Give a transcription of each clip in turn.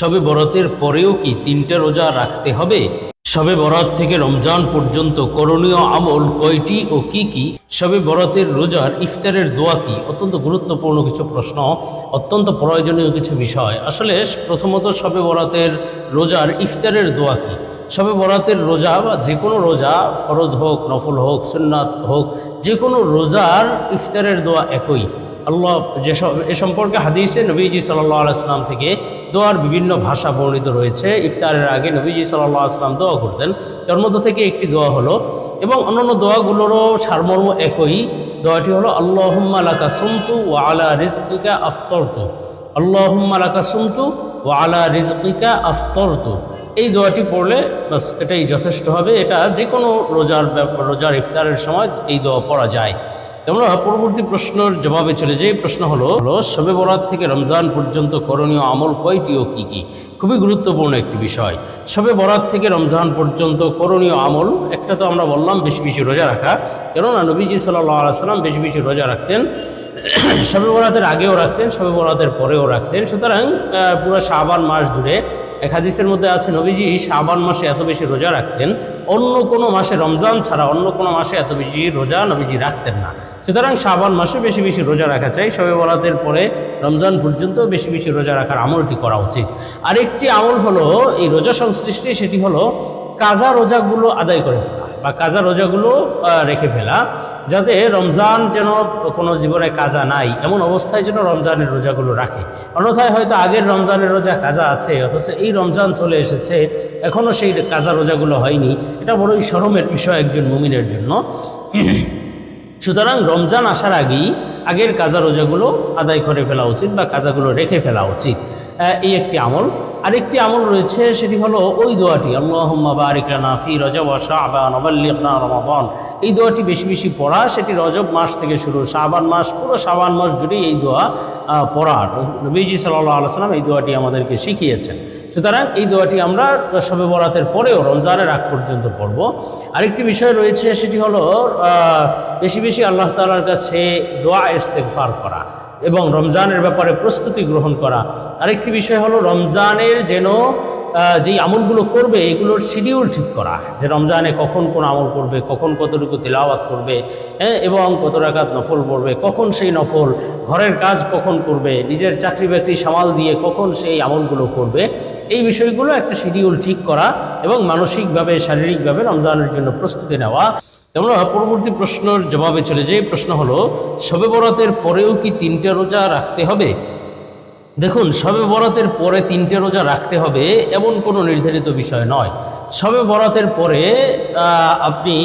সবে বরাতের পরেও কি তিনটা রোজা রাখতে হবে? সবে বরাত থেকে রমজান পর্যন্ত করণীয় আমল কয়টি ও কি কি? সবে বরাতের রোজার ইফতারের দোয়া কি? অত্যন্ত গুরুত্বপূর্ণ কিছু প্রশ্ন, অত্যন্ত প্রয়োজনীয় কিছু বিষয়। আসলে প্রথমত সবে বরাতের রোজার ইফতারের দোয়া কি? সবে বরাতের রোজা বা যে কোনো রোজা, ফরজ হোক, নফল হোক, সুন্নাত হোক, যে কোনো রোজার ইফতারের দোয়া একই। আল্লাহ যেসব এ সম্পর্কে হাদিসে নবীজি সাল্লাহ আসলাম থেকে দোয়ার বিভিন্ন ভাষা বর্ণিত রয়েছে। ইফতারের আগে নবীজি সাল্লাহ আসলাম দোয়া করতেন। তার মধ্যে থেকে একটি দোয়া হলো, এবং অন্যান্য দোয়াগুলোরও সারমর্ম একই। দোয়াটি হলো, আল্লাহুম্মা লাকা সুমতু ও আলা রিজকিকা আফতরতু। আল্লাহুম্মা লাকা সুমতু ও আলা রিজকিকা আফতরতু। এই দোয়াটি পড়লে বাস, এটাই যথেষ্ট হবে। এটা যে কোনো রোজার রোজার ইফতারের সময় এই দোয়া পড়া যায়। আমরা পরবর্তী প্রশ্নের জবাবে চলে যাই প্রশ্ন হলো হলো শবে বরাত থেকে রমজান পর্যন্ত করণীয় আমল কয়টি ও কী কী? খুবই গুরুত্বপূর্ণ একটি বিষয়। শবে বরাত থেকে রমজান পর্যন্ত করণীয় আমল, একটা তো আমরা বললাম বেশি বেশি রোজা রাখা। কেননা নবীজি সাল্লাহ সাল্লাম বেশি বেশি রোজা রাখতেন। শবে বরাতের আগেও রাখতেন শবে বরাতের পরেও রাখতেন। সুতরাং পুরো শাবান মাস জুড়ে এক হাদিসের মধ্যে আছে, নবীজি শাবান মাসে এত বেশি রোজা রাখতেন, অন্য কোনো মাসে রমজান ছাড়া অন্য কোনো মাসে এত বেশি রোজা নবীজি রাখতেন না। সুতরাং শাবান মাসে বেশি বেশি রোজা রাখা চাই শবে বরাতের পরে রমজান পর্যন্ত বেশি বেশি রোজা রাখার আমলটি করা উচিত। আরেকটি আমল হলো এই রোজা সংশ্লিষ্টে, সেটি হলো কাজা রোজাগুলো আদায় করে ফেলা, বা কাজা রোজাগুলো রেখে ফেলা, যাতে রমজান যেন কোনো জীবনে কাজা নাই, এমন অবস্থায় যেন রমজানের রোজাগুলো রাখে। অন্যথায় হয়তো আগের রমজানের রোজা কাজা আছে, অথচ এই রমজান চলে এসেছে, এখনও সেই কাজা রোজাগুলো হয়নি। এটা বড়ই শরমের বিষয় একজন মুমিনের জন্য। সুতরাং রমজান আসার আগেই আগের কাজা রোজাগুলো আদায় করে ফেলা উচিত, বা কাজাগুলো রেখে ফেলা উচিত। এই একটি আমল। আরেকটি আমল রয়েছে, সেটি হলো ওই দোয়াটি, আল্লাহুম্মা রজব শাবান ওয়া বাল্লিগনা এই দোয়াটি বেশি বেশি পড়া, সেটি রজব মাস থেকে শুরু, শাবান মাস, পুরো শাবান মাস জুড়েই এই দোয়া পড়ার নবীজি সাল্লাল্লাহু আলাইহি সাল্লাম এই দোয়াটি আমাদেরকে শিখিয়েছেন। সুতরাং এই দোয়াটি আমরা শবে বরাতের পরেও রমজানের আগ পর্যন্ত পড়ব। আরেকটি বিষয় রয়েছে, সেটি হলো বেশি বেশি আল্লাহ তালার কাছে দোয়া ইস্তেগফার করা। এবং রমজানের ব্যাপারে প্রস্তুতি গ্রহণ করা। আরেকটি বিষয় হলো রমজানের যেন যেই আমলগুলো করবে, এগুলোর শিডিউল ঠিক করা, যে রমজানে কখন কোন আমল করবে, কখন কতটুকু তিলাওয়াত করবে হ্যাঁ এবং কত রাকাত নফল পড়বে, কখন সেই নফল, ঘরের কাজ কখন করবে, নিজের চাকরি বাকরি সামাল দিয়ে কখন সেই আমলগুলো করবে, এই বিষয়গুলো একটা শিডিউল ঠিক করা এবং মানসিকভাবে, শারীরিকভাবে রমজানের জন্য প্রস্তুতি নেওয়া। আমরা পরবর্তী প্রশ্নের জবাবে চলে যাই। প্রশ্ন হলো, শবে বরাতের পরেও কি তিনটে রোজা রাখতে হবে? দেখুন, শবে বরাতের পরে তিনটে রোজা রাখতে হবে এমন কোনো নির্ধারিত বিষয় নয়। শবে বরাতের পরে আপনি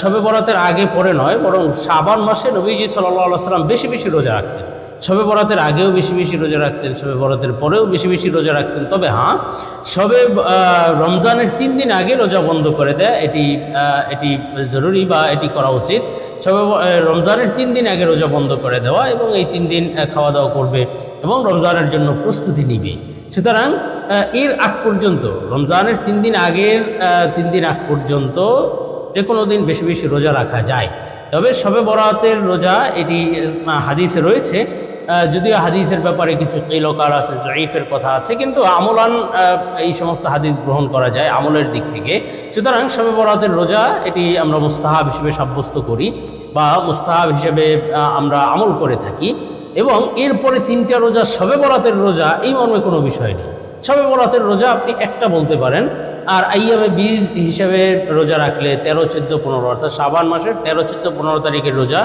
শবে বরাতের আগে পরে নয়, বরং শাবান মাসে নবীজি সাল্লাহ সাল্লাম বেশি বেশি রোজা রাখতেন। শবে বরাতের আগেও বেশি বেশি রোজা রাখতেন, শবে বরাতের পরেও বেশি বেশি রোজা রাখতেন। তবে হ্যাঁ সবে রমজানের তিন দিন আগে রোজা বন্ধ করে দেয় এটি এটি জরুরি বা এটি করা উচিত। সবে রমজানের তিন দিন আগে রোজা বন্ধ করে দেওয়া এবং এই তিন দিন খাওয়া দাওয়া করবে এবং রমজানের জন্য প্রস্তুতি নিবে। সুতরাং এর আগ পর্যন্ত, রমজানের তিন দিন আগের তিন দিন আগ পর্যন্ত যে কোনো দিন বেশি বেশি রোজা রাখা যায়। তবে সবে বরাতের রোজা এটি হাদিসে রয়েছে। যদিও হাদিসের ব্যাপারে কিছু কিলকার আছে, জয়ীফের কথা আছে, কিন্তু আমলান এই সমস্ত হাদিস গ্রহণ করা যায় আমলের দিক থেকে। সুতরাং সবে বরাতের রোজা এটি আমরা মুস্তাহাব হিসেবে সাব্যস্ত করি বা মুস্তাহাব হিসেবে আমরা আমল করে থাকি। এবং এরপরে তিনটা রোজা সবে বরাতের রোজা, এই মর্মে কোনো বিষয় নেই। সবে বরাতের রোজা আপনি একটা বলতে পারেন। আর আইয়ামে বীজ হিসেবে রোজা রাখলে তেরো, চোদ্দ, পনেরো, অর্থাৎ শ্রাবান মাসের তেরো, চোদ্দ, পনেরো তারিখের রোজা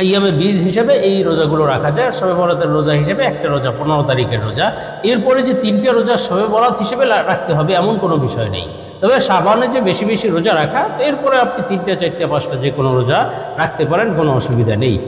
আইয়ামে বীজ হিসেবে এই রোজাগুলো রাখা যায়। শবে বরাতের রোজা হিসেবে একটা রোজা, পনেরো তারিখের রোজা। এরপরে যে তিনটে রোজা শবে বরাত হিসেবে রাখতে হবে এমন কোনো বিষয় নেই। তবে সাবানে যে বেশি বেশি রোজা রাখা, তো এরপরে আপনি তিনটে, চারটে, পাঁচটা যে কোনো রোজা রাখতে পারেন, কোনো অসুবিধা নেই।